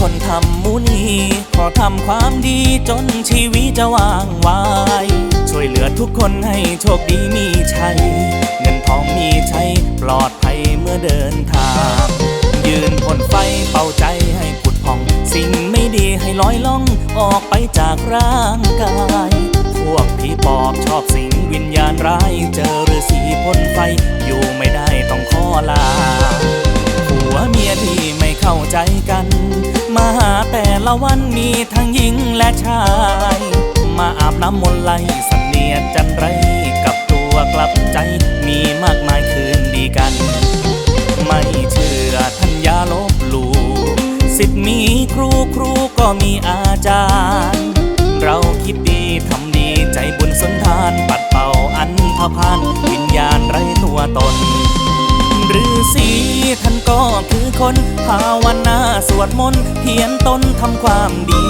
คนทำมุนีขอทำความดีจนชีวิตจะว่างไวาย ช่วยเหลือทุกคนให้โชคดีมีชัย เงินทองมีใช้ปลอดภัยเมื่อเดินทาง ยืนพ่นไฟเป่าใจให้ผุดผ่อง สิ่งไม่ดีให้ลอยล่องออกไปจากร่างกาย พวกผีปอบชอบสิงวิญญาณร้าย เจอฤาษีพ่นไฟอยู่ไม่ได้ต้องขอลา ละวันมีทั้งหญิงและชาย มาอาบน้ำมนต์ไล่เสนียดจันไรกับตัวกลับใจมีมากมายคืนดีกัน ไม่เชื่อท่านยาลบลู่สิทธิ์มีครูครูก็มีอาจารย์ เราคิดดีทำดีใจบุญสนทานปัดเป่าอันธพาลวิญญาณไรตัวตนฤาษีท่านก็ คนภาวนาสวดมนต์เพียนตนทำความดี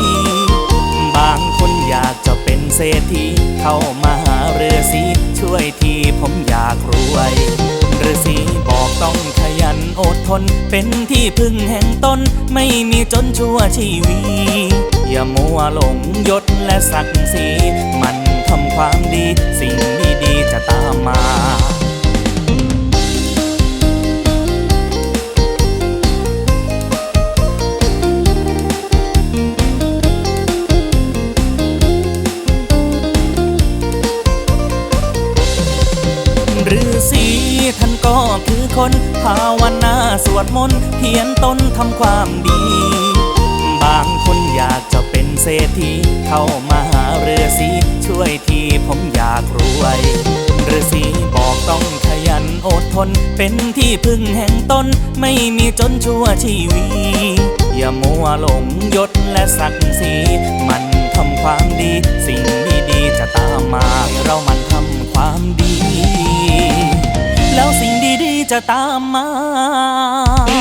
บางคนอยากจะเป็นเศรษฐีเข้ามาหาฤาษีช่วยทีผมอยากรวยฤาษีบอกต้องขยันอดทน เป็นที่พึ่งแห่งตนไม่มีจนชั่วชีวี อย่ามัวหลงยศและศักดิ์ศรีมันทำความดี สิ่งดีๆจะตามมา ฤาษีท่านก็คือคนภาวนาสวดมนต์เพียนตนทำความดี บางคนอยากจะเป็นเศรษฐีเข้ามาหาฤาษีช่วยทีผมอยากรวยฤาษีบอกต้องขยันอดทน เป็นที่พึ่งแห่งตนไม่มีจนชั่วชีวีอย่ามัวหลงยศและศักดิ์ศรีมันทำความดีสิ่ง จะตามมา